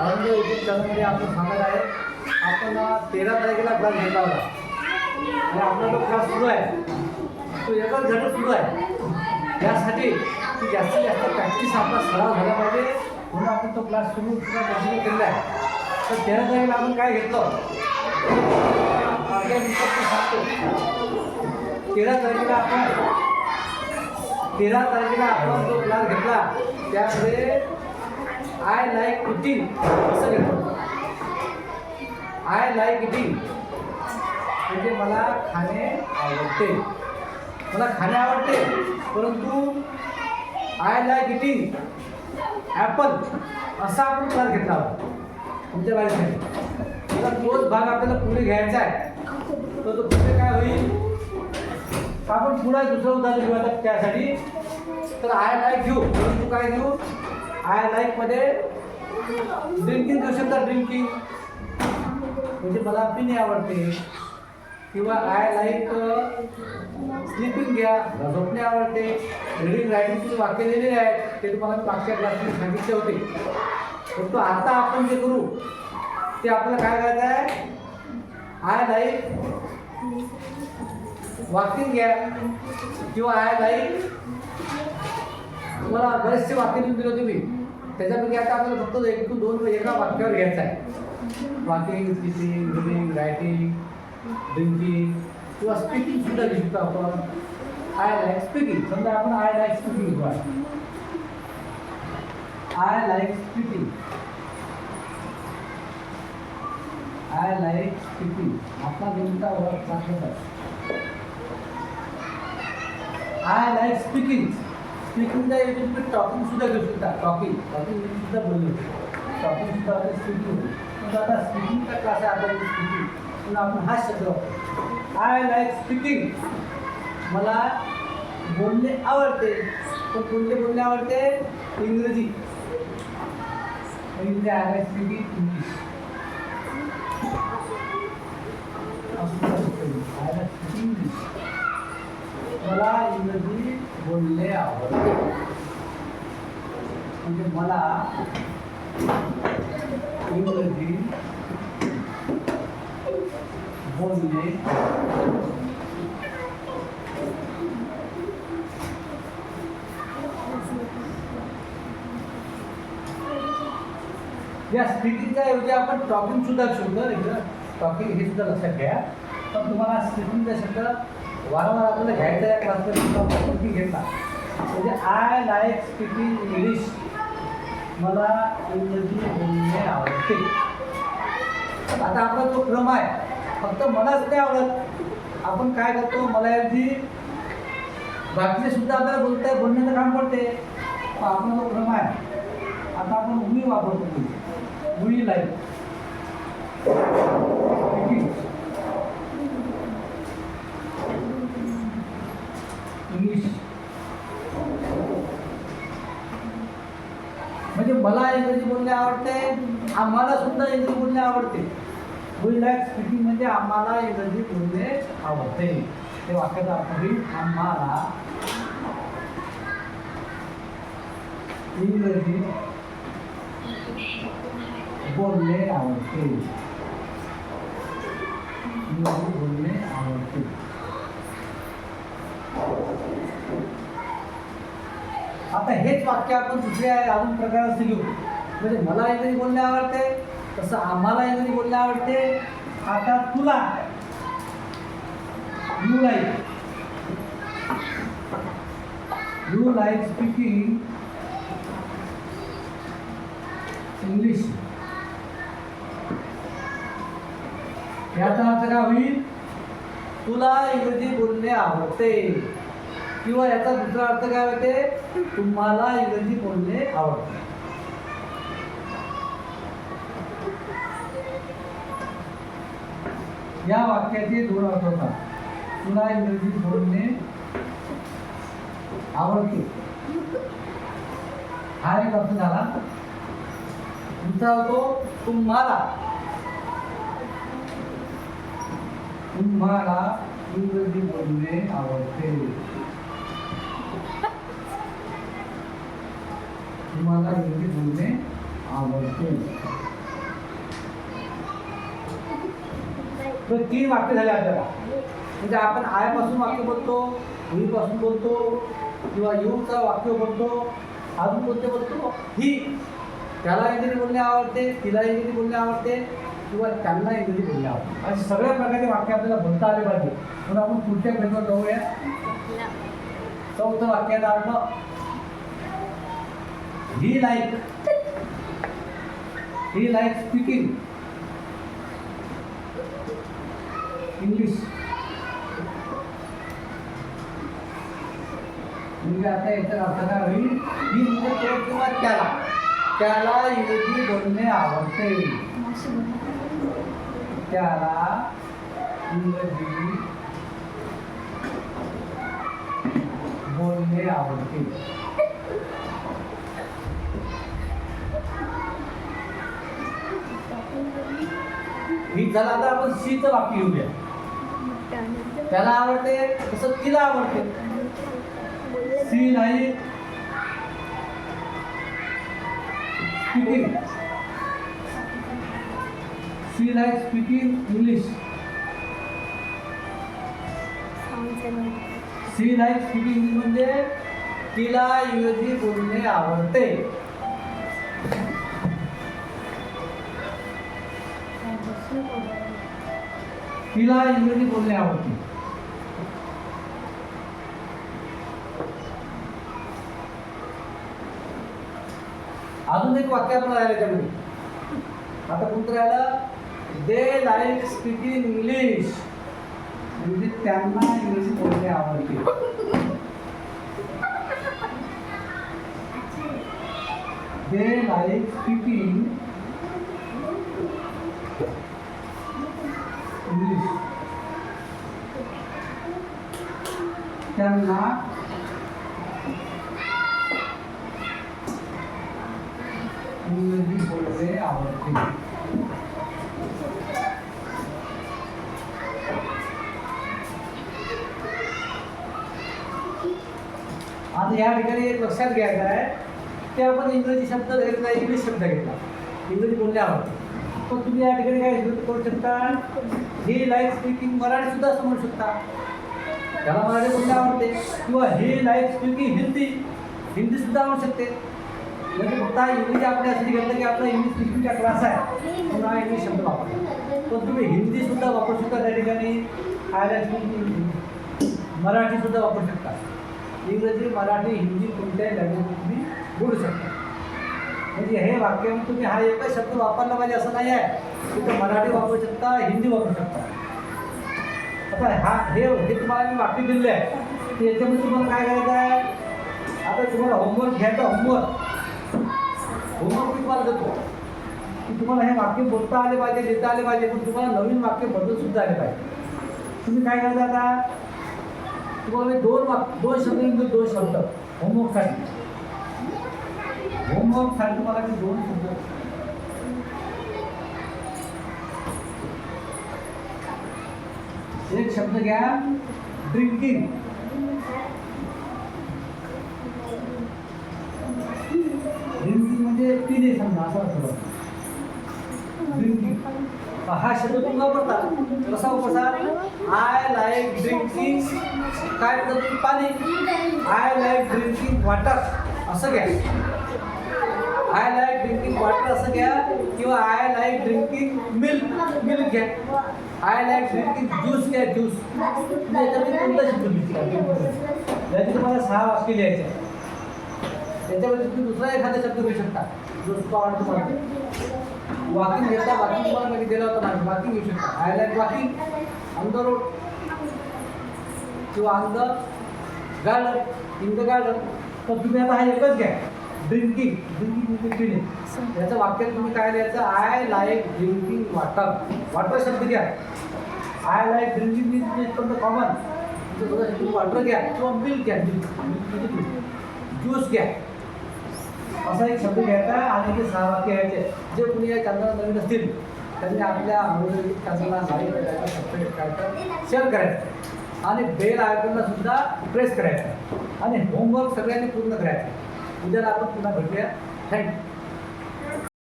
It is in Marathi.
औरंगाबाद उद्योग चॅनलमध्ये आपण सांगत आहे. आपण तेरा तारखेला क्लास घेतला होता आणि आपला जो क्लास सुरू आहे तो एकच घटक सुरू आहे. यासाठी की जास्तीत जास्त प्रॅक्टिस आपला सराव झाला पाहिजे. म्हणून आपण तो क्लास सुरू सुद्धा कंटिन्यू केलेला आहे. तर तेरा तारखेला आपण काय घेतलं? सांगतो. तेरा तारखेला आपण तेरा तारखेला आपण जो क्लास घेतला त्यामध्ये आय लाईक इटिंग असं घेतो आय लाईक इटिंग म्हणजे मला खाणे आवडते. मला खाणे आवडते. परंतु आय लाईक इटिंग ॲपल असा आपण क्लास घेतला होता. तुमच्या बाजूने मला तोच भाग आपल्याला पुढे घ्यायचा आहे. तर तो पुढे काय होईल? आपण पुढे दुसरं उदाहरण घेऊ आता त्यासाठी. तर आय लाईक घेऊ परंतु काय घेऊ? आय लाईफमध्ये ड्रिंकिंग करू शकता ड्रिंकिंग म्हणजे मला पिणे आवडते. किंवा आय लाईक स्लिपिंग घ्या. झोपणे आवडते. रिडिंग रायटिंगची वाक्य दिलेली आहेत ते तुम्हाला मागच्या क्लासमध्ये सांगितले होते. परंतु आता आपण जे करू ते आपल्याला काय करायचं आहे? आय लाईक वाकिंग घ्या. किंवा आय लाईक मला बरेचसे वाक्य लिहून दिले तुम्ही त्याच्यापैकी आता आपल्याला फक्त एक टू दोन एका वाक्यावर घ्यायचं आहे. Walking speeching reading writing drinking किंवा स्पीकिंग सुद्धा घेऊ शकतो आपण. आय लाईक स्पीकिंग समजा आपण आय लाईक स्पीकिंग घेतो I like speaking I like speaking आपला नेमका वर्ड चांगला आय लाईक स्पीकिंग स्पीकिंगचा ऐवजी तुम्ही टॉकिंग सुद्धा घेऊ शकता. टॉकिंग टॉकिंग सुद्धा बोललो टॉकिंग सुद्धा आता स्पीकिंग पण आता स्पीकिंगचा क्लास आहे? आपल्याला स्पीकिंग. पण आपण हा शब्द आय लाईक स्पीकिंग मला बोलणे आवडते. पण कोणते बोलणे आवडते? इंग्रजी. इंग्रजी I like speaking English I like speaking English मला इंग्रजी बोलणे आवडते म्हणजे मला इंग्रजी बोलणे या स्पीकिंगच्या ऐवजी आपण टॉकिंग सुद्धा शोधलं टॉकिंग हे सुद्धा लक्षात घ्या. पण तुम्हाला स्पीकिंगचा शब्द वारंवार आपल्याला घ्यायचा आहे क्लासमध्ये घेतला म्हणजे आय लाईक स्पीकिंग इंग्लिश मला इंग्रजी बोलणे आवडते. आता आपला जो क्रम आहे फक्त मलाच नाही आवडत. आपण काय करतो मला ऐवजी बाकीचे सुद्धा आपल्याला बोलताय बोलण्याचं काम पडते पण आपला जो क्रम आहे आता आपण उमी वापरतो. उई लाईक इंग्लिश म्हणजे मला इंग्रजी बोलणे आवडते आम्हाला सुद्धा इंग्रजी बोलणे आवडते. वी लाईक स्पीकिंग म्हणजे आम्हाला इंग्रजी बोलणे आवडते. ते वाक्याचा अर्थ होईल आम्हाला. इंग्रजी बोलणे आवडते. इंग्रजी बोलणे आवडते. आता हेच वाक्य आपण दुसऱ्या अजून प्रकारात घेऊ म्हणजे मला इंग्रजी बोलणे आवडते तसं आम्हाला इंग्रजी बोलणे आवडते आता तुला you like you like speaking English याचा अर्थ काय होईल. तुला इंग्रजी बोलणे आवडते. किंवा याचा दुसरा अर्थ काय होते? तुम्हाला इंग्रजी बोलणे आवडते. या वाक्याचे दोन अर्थ होतात. तुला इंग्रजी बोलणे आवडते. हा एक अर्थ झाला. दुसरा होतो तुम्हाला. तुम्हाला इंग्रजी बोलणे आवडते. तुम्हाला इंग्रजी बोलणे आवडते. तर तीन वाक्य झाले आपल्याला. म्हणजे आपण आयापासून वाक्य बोलतो पासून बोलतो किंवा यूचा वाक्य बोलतो अजून कोणते बोलतो? ही. त्याला इंग्रजी बोलणे आवडते तिला इंग्रजी बोलणे आवडते किंवा त्यांना इंग्रजी बोलणे आवडते. असे सगळ्या प्रकारचे वाक्य आपल्याला बोलता आले पाहिजे. म्हणून आपण पुढच्या पेजवर जाऊया. चौथं वाक्याचा अर्थ he like he like speaking English म्हणजे आता याचा अर्थ काय होईल ही म्हणजे तो किंवा त्याला. त्याला इंग्रजी बोलणे आवडते. त्याला इंग्रजी बोलणे आवडते. ही आता आपण सीचं वाक्य घेऊया. त्याला आवडते तसं तिला आवडते. सी नाही. Speaking. She like speaking English. She like speaking म्हणजे तिला इंग्रजी बोलणे आवडते. तिला इंग्रजी बोलणे आवडते. अजून एक वाक्य आपण राहिलं त्यामध्ये आता कोणतं राहिलं? दे लाईक स्पीकिंग इंग्लिश म्हणजे त्यांना इंग्रजी बोलणे आवडते. दे लाईक स्पीकिंग इंग्लिश त्यांना इंग्रजी बोलणे आवडते. आता या ठिकाणी एक लक्षात घ्यायचं आहे ते आपण इंग्रजी शब्द घेतला इंग्लिश शब्द घेतला. इंग्रजी बोलणे आवडते. पण तुम्ही या ठिकाणी काय करू शकता? ही लाईफ स्पीकिंग मराठी सुद्धा समजू शकता. त्याला मराठी बोलणे आवडते? किंवा he like speaking Hindi? Hindi सुद्धा आवडू शकते. म्हणजे फक्त इंग्लिश इंग्लिश आपल्यासाठी घेतलं की आपला इंग्लिश स्पीकिंगचा क्लास आहे. पुन्हा इंग्लिश शब्द वापरतो. पण तुम्ही हिंदी सुद्धा वापरू शकता त्या ठिकाणी. आय स्पीकिंग मराठी सुद्धा वापरू शकता. इंग्रजी मराठी हिंदी कोणत्याही लँग्वेज तुम्ही बोलू शकता. म्हणजे हे वाक्य तुम्ही हा एकच शब्द वापरला पाहिजे असं नाही आहे. तुम्ही मराठी वापरू शकता हिंदी वापरू शकता. आता हा हे हे तुम्हाला मी वाक्य दिले आहे. याच्यामध्ये तुम्हाला काय करायचं आहे? आता तुम्हाला होमवर्क घ्यायचा होमवर्क होमवर्क मी तुम्हाला देतो. की तुम्हाला हे वाक्य बोलता आले पाहिजे लिहिता आले पाहिजे पण तुम्हाला नवीन वाक्य बदल सुद्धा आले पाहिजे. तुम्ही काय करता आता? तुम्हाला मी दोन वाक दोन शब्द लिहून दोन शब्द. होमवर्कसाठी होमवर्कसाठी तुम्हाला मी दोन शब्द एक शब्द घ्या. ड्रिंकिंग ड्रिंकिंग म्हणजे पिणे समजा असं असं ड्रिंकिंग हा शब्द तुम्ही वापरता. कसा वापरता? आय लाईक ड्रिंकिंग काय पाणी. आय लाईक ड्रिंकिंग वॉटर असं घ्या. आय लाईक ड्रिंकिंग वॉटर असं घ्या किंवा I like drinking milk milk घ्या. आय लाईक ड्रिंकिंग ज्यूस घ्या ज्यूस याच्यामध्ये कोणता शब्द तुम्हाला सहा वाक्य लिहायचे आहे. त्याच्यामध्ये तुम्ही दुसरा एखादा शब्द घेऊ शकता. जो सुद्धा तुम्हाला. वॉकिंग घेता वॉकिंग तुम्हाला मी दिला होता? नाही वॉकिंग घेऊ शकता. I like walking on the road किंवा on the garden in the garden तर तुम्ही आता हा एकच घ्या. ड्रिंकिंग ड्रिंकिंग म्हणजे पिणे याचं वाक्यात तुम्ही काय लिहायचं? I like drinking water water शब्द घ्या. I like drinking means from the common तुम्ही वॉटर घ्या किंवा मिल्क घ्या. ज्यूस घ्या. असा एक शब्द घ्यायचा आणि ते सहा वाक्य घ्यायचे जे कुणी या चॅनलला नवीन असतील त्यांनी आपल्या अनुभवी चॅनलला लाईक करायचं सबस्क्राईब करायचं शेअर करायचं. आणि बेल आयकॉनला सुद्धा प्रेस करायचं. आणि होमवर्क सगळ्यांनी पूर्ण करायचं. उद्याला आपण पुन्हा भेटूया. थँक्यू